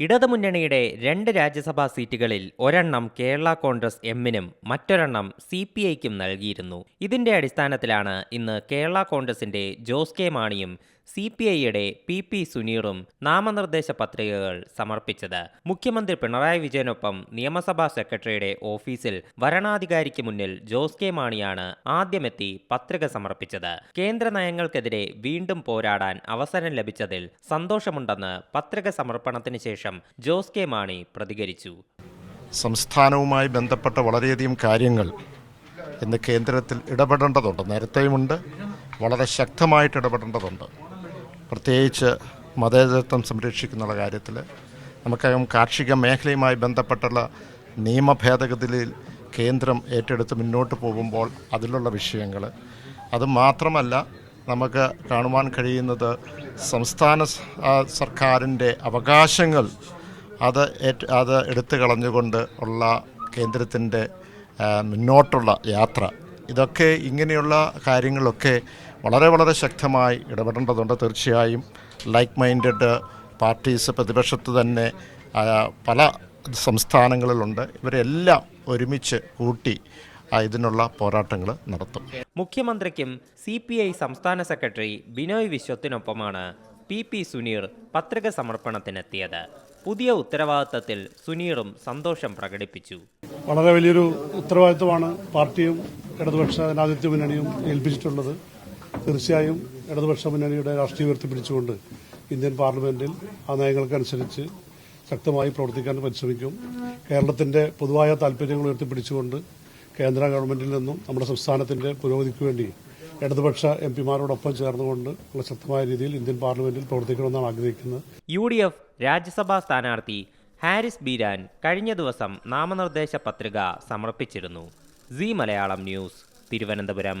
ഇടതുമുന്നണിയുടെ രണ്ട് രാജ്യസഭാ സീറ്റുകളിൽ ഒരെണ്ണം കേരള കോൺഗ്രസ് എമ്മിനും മറ്റൊരെണ്ണം സി പി ഐക്കും നൽകിയിരുന്നു. ഇതിന്റെ അടിസ്ഥാനത്തിലാണ് ഇന്ന് കേരള കോൺഗ്രസിന്റെ ജോസ് കെ മാണിയും സി പി ഐയുടെ പി പി സുനീറും നാമനിർദ്ദേശ പത്രികകൾ സമർപ്പിച്ചത്. മുഖ്യമന്ത്രി പിണറായി വിജയനൊപ്പം നിയമസഭാ സെക്രട്ടറിയുടെ ഓഫീസിൽ വരണാധികാരിക്ക് മുന്നിൽ ജോസ് കെ മാണിയാണ് ആദ്യമെത്തി പത്രിക സമർപ്പിച്ചത്. കേന്ദ്ര നയങ്ങൾക്കെതിരെ വീണ്ടും പോരാടാൻ അവസരം ലഭിച്ചതിൽ സന്തോഷമുണ്ടെന്ന് പത്രിക സമർപ്പണത്തിന് ശേഷം ജോസ് കെ മാണി പ്രതികരിച്ചു. സംസ്ഥാനവുമായി ബന്ധപ്പെട്ട വളരെയധികം കാര്യങ്ങൾ ഇന്ന് കേന്ദ്രത്തിൽ ഇടപെടേണ്ടതുണ്ട്. നേരത്തെയുമുണ്ട്. വളരെ ശക്തമായിട്ട് ഇടപെടേണ്ടതുണ്ട്. പ്രത്യേകിച്ച് മതേതരത്വം സംരക്ഷിക്കുന്ന കാര്യത്തിൽ നമുക്കകം കാർഷിക മേഖലയുമായി ബന്ധപ്പെട്ടുള്ള നിയമ ഭേദഗതിയിൽ കേന്ദ്രം ഏറ്റെടുത്ത് മുന്നോട്ട് പോകുമ്പോൾ അതിലുള്ള വിഷയങ്ങൾ അതുമാത്രമല്ല നമുക്ക് കാണുവാൻ കഴിയുന്നത് സംസ്ഥാന സർക്കാരിന്റെ അവകാശങ്ങൾ അത് അത് എടുത്തു കളഞ്ഞുകൊണ്ട് ഉള്ള കേന്ദ്രത്തിന്റെ മുന്നോട്ടുള്ള യാത്ര. ഇതൊക്കെ ഇങ്ങനെയുള്ള കാര്യങ്ങളൊക്കെ വളരെ വളരെ ശക്തമായി ഇടപെടേണ്ടതുണ്ട്. തീർച്ചയായും ലൈക്ക് മൈൻഡഡ് പാർട്ടീസ് പ്രതിപക്ഷത്ത് തന്നെ പല സംസ്ഥാനങ്ങളിലുണ്ട്. ഇവരെല്ലാം ഒരുമിച്ച് കൂട്ടി ഇതിനുള്ള പോരാട്ടങ്ങൾ നടത്തും. മുഖ്യമന്ത്രിക്കും സി പി ഐ സംസ്ഥാന സെക്രട്ടറി ബിനോയ് വിശ്വത്തിനൊപ്പമാണ് പി പി സുനീർ പത്രിക സമർപ്പണത്തിനെത്തിയത്. പുതിയ ഉത്തരവാദിത്തത്തിൽ സുനീറും സന്തോഷം പ്രകടിപ്പിച്ചു. വളരെ വലിയൊരു ഉത്തരവാദിത്വമാണ് പാർട്ടിയും ഇടതുപക്ഷ ജനാധിപത്യ മുന്നണിയും ഏൽപ്പിച്ചിട്ടുള്ളത്. തീർച്ചയായും ഇടതുപക്ഷ മുന്നണിയുടെ രാഷ്ട്രീയ ഉയർത്തിപ്പിടിച്ചുകൊണ്ട് ഇന്ത്യൻ പാർലമെന്റിൽ ആ നയങ്ങൾക്കനുസരിച്ച് ശക്തമായി പ്രവർത്തിക്കാൻ പരിശ്രമിക്കും. കേരളത്തിന്റെ പൊതുവായ താൽപര്യങ്ങൾ ഉയർത്തിപ്പിടിച്ചുകൊണ്ട് കേന്ദ്ര ഗവൺമെന്റിൽ നിന്നും നമ്മുടെ സംസ്ഥാനത്തിന്റെ പുരോഗതിക്ക് വേണ്ടി ഇടതുപക്ഷ എം പിമാരോടൊപ്പം ചേർന്നുകൊണ്ട് ശക്തമായ രീതിയിൽ ഇന്ത്യൻ പാർലമെന്റിൽ പ്രവർത്തിക്കണമെന്നാണ് ആഗ്രഹിക്കുന്നത്. യു ഡി എഫ് രാജ്യസഭാ സ്ഥാനാർത്ഥി ഹാരിസ് ബീരാൻ കഴിഞ്ഞ ദിവസം നാമനിർദ്ദേശ പത്രിക സമർപ്പിച്ചിരുന്നു. Zee Malayalam news Thiruvananthapuram.